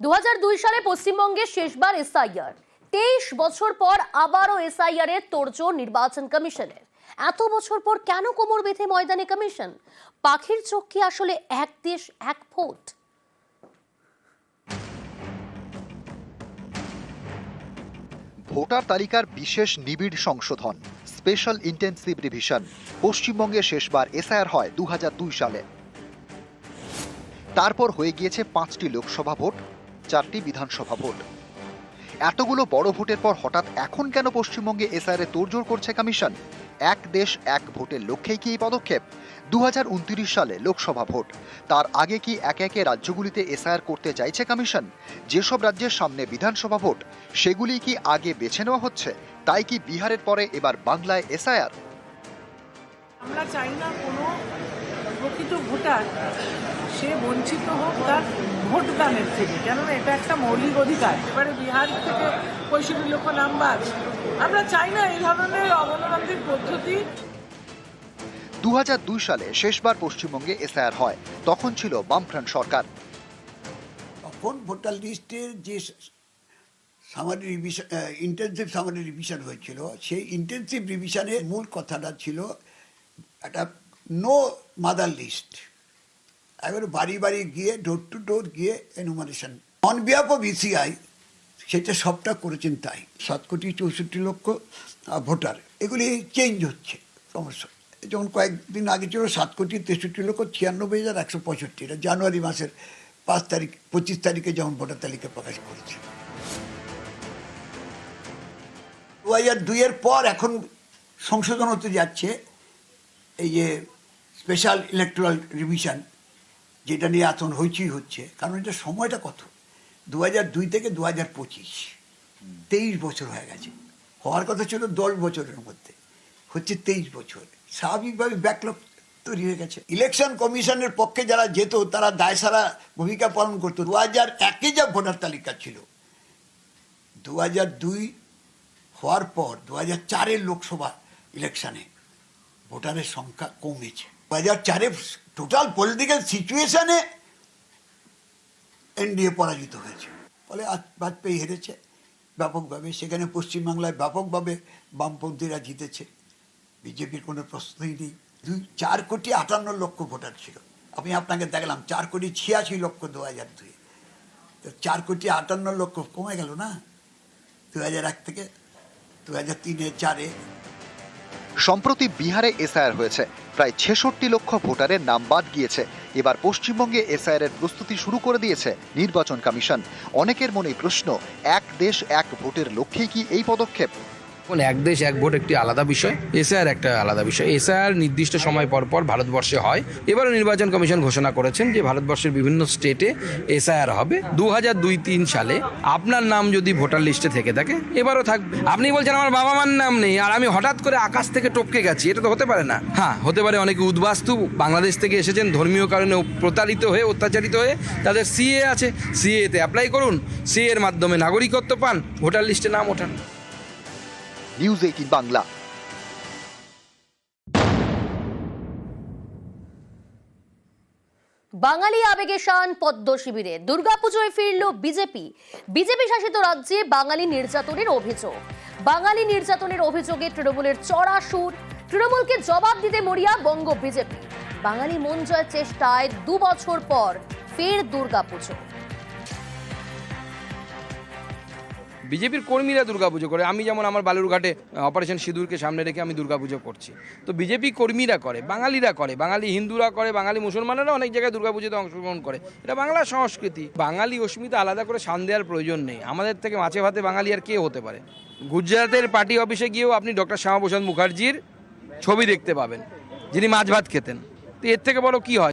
দু সালে পশ্চিমবঙ্গে শেষবার এসআইআর। তেইশ বছর পর আবারও এসআইআর এর তোড়জোড় নির্বাচন কমিশনের। এত বছর পর কেন কোমর বেঁধে ময়দানে কমিশন? পাখির চোখ কি আসলে এক দেশ, এক ভোট? ভোটার তালিকার বিশেষ নিবিড় সংশোধন, স্পেশাল ইন্টেন্সিভ রিভিশন, পশ্চিমবঙ্গে শেষবার এসআইআর হয় দু সালে। তারপর হয়ে গিয়েছে পাঁচটি লোকসভা ভোট চারটি বিধানসভা ভোট। এতগুলো বড় ভোটের পর হঠাৎ এখন কেন পশ্চিমবঙ্গে এসআইআর এ তোড়জোড় করছে কমিশন? এক দেশ, এক ভোটের লক্ষ্যেই কি এই পদক্ষেপ? দু হাজার উনত্রিশ সালে লোকসভা ভোট। তার আগে কি একে একে রাজ্যগুলিতে এসআইআর করতে চাইছে কমিশন? যেসব রাজ্যের সামনে বিধানসভা ভোট, সেগুলি কি আগে বেছে নেওয়া হচ্ছে? তাই কি বিহারের পরে এবার বাংলায় এসআইআর? আমরা চাই না কোনো প্রকৃত ভোটার সে বঞ্চিত হোক তার ভোটদানের থেকে। কেননা এটা একটা মৌলিক অধিকার। এবারে বিহার থেকে পঁয়ষট্টি লক্ষ নাম্বার। আমরা চাই না এই ধরনের অগণতান্ত্রিক পদ্ধতি। দু হাজার দুই সালে শেষবার পশ্চিমবঙ্গে এসআইআর হয়। তখন ছিল বামফ্রন্ট সরকার। তখন ভোটার লিস্টের যে summary revision intensive summary revision হয়েছিল। সেই ইন্টেনসিভ রিভিশনের মূল কথাটা ছিল একটা নো মাদার লিস্ট এবারে বাড়ি বাড়ি গিয়ে ডোর টু ডোর গিয়ে enumeration on behalf of ECI সেটা সবটা করেছেন তাই। সাত কোটি চৌষট্টি লক্ষ ভোটার। এগুলি চেঞ্জ হচ্ছে ক্রমশ যেমন কয়েকদিন আগে ছিল সাত কোটি তেষট্টি লক্ষ ছিয়ানব্বই হাজার একশো পঁয়ষট্টি। এটা জানুয়ারি মাসের পাঁচ তারিখ, পঁচিশ তারিখে যখন ভোটার তালিকা প্রকাশ করেছে। দু হাজার দুইয়ের পর এখন সংশোধন হতে যাচ্ছে, এই যে স্পেশাল ইলেকট্রাল রিভিশন যেটা নিয়ে এখন হইচই হচ্ছে, কারণ এটা সময়টা কত? দু দুই থেকে দু হাজার পঁচিশ। তেইশ বছর হয়ে গেছে। হওয়ার কথা ছিল দশ বছরের মধ্যে। হচ্ছে তেইশ বছর। স্বাভাবিকভাবে ব্যাকলগ তৈরি হয়ে গেছে। ইলেকশন কমিশনের পক্ষে যারা যেত, তারা দায়সারা ভূমিকা পালন করতো। দু হাজার একে যা ভোটার তালিকা ছিল। দু হাজার দুই হওয়ার পর দু হাজার চারের লোকসভা ইলেকশনে ভোটারের সংখ্যা কমেছে। হাজার চারে টোটাল পলিটিক্যাল সিচুয়েশনে এনডিএ পরাজিত হয়েছে। ফলে বাজপেয়ী হেরেছে, ব্যাপকভাবে। সেখানে পশ্চিমবাংলায় ব্যাপকভাবে বামপন্থীরা জিতেছে। বিজেপির কোনো প্রশ্নই নেই। দুই, চার কোটি আটান্ন লক্ষ ভোটার ছিল। আমি আপনাকে দেখলাম, চার কোটি ছিয়াশি লক্ষ দু হাজার দুই। তো চার কোটি আটান্ন লক্ষ কমে গেল না? দু হাজার এক থেকে দু হাজার তিনে চারে সম্প্রতি বিহারে এসআইআর হয়েছে। প্রায় ছেষট্টি লক্ষ ভোটারের নাম বাদ গিয়েছে। এবার পশ্চিমবঙ্গে এসআইআর এর প্রস্তুতি শুরু করে দিয়েছে নির্বাচন কমিশন। অনেকের মনে প্রশ্ন, এক দেশ, এক ভোটের লক্ষ্যেই কি এই পদক্ষেপ? এখন এক দেশ, এক ভোট একটি আলাদা বিষয়। এসআইআর একটা আলাদা বিষয়। এসআইআর নির্দিষ্ট সময় পর পর ভারতবর্ষে হয়। এবারও নির্বাচন কমিশন ঘোষণা করেছেন যে ভারতবর্ষের বিভিন্ন স্টেটে এসআইআর হবে। দু হাজার দুই তিন সালে আপনার নাম যদি ভোটার লিস্টে থেকে থাকে, এবারও থাকবে আপনি বলছেন আমার বাবা মার নাম নেই, আর আমি হঠাৎ করে আকাশ থেকে টপকে গেছি, এটা তো হতে পারে না। হ্যাঁ হতে পারে অনেকে উদ্বাস্তু বাংলাদেশ থেকে এসেছেন, ধর্মীয় কারণে প্রতারিত হয়ে, অত্যাচারিত হয়ে তাদের সিএ আছে। সিএতে অ্যাপ্লাই করুন। সিএ এর মাধ্যমে নাগরিকত্ব পান, ভোটার লিস্টে নাম ওঠান। নিউজ এইটিন বাংলা বাঙালি আবেগে শান পদ্ম শিবিরে। দুর্গাপুজোয় ফিরল বিজেপি। বিজেপি শাসিত রাজ্যে বাঙালি নির্যাতনের অভিযোগ। বাঙালি নির্যাতনের অভিযোগে তৃণমূলের চড়া সুর। তৃণমূলকে জবাব দিতে মরিয়া বঙ্গ বিজেপি। বাঙালি মন জয়ের চেষ্টায় দু বছর পর ফের দুর্গাপুজো। বিজেপির কর্মীরা দুর্গাপুজো করে। আমি যেমন আমার বালুরঘাটে অপারেশন সিঁদুরকে সামনে রেখে আমি দুর্গাপুজো করছি। তো বিজেপি কর্মীরা করে, বাঙালিরা করে, বাঙালি হিন্দুরা করে, বাঙালি মুসলমানেরা অনেক জায়গায় দুর্গাপুজোতে অংশগ্রহণ করে। এটা বাংলা সংস্কৃতি। বাঙালি অস্মিতা আলাদা করে শান দেওয়ার প্রয়োজন নেই। আমাদের থেকে মাছে ভাতে বাঙালি আর কে হতে পারে? গুজরাটের পার্টি অফিসে গিয়েও আপনি ডক্টর শ্যামাপ্রসাদ মুখার্জির ছবি দেখতে পাবেন, যিনি মাছ ভাত খেতেন। তো এর থেকে বড় কি হয়?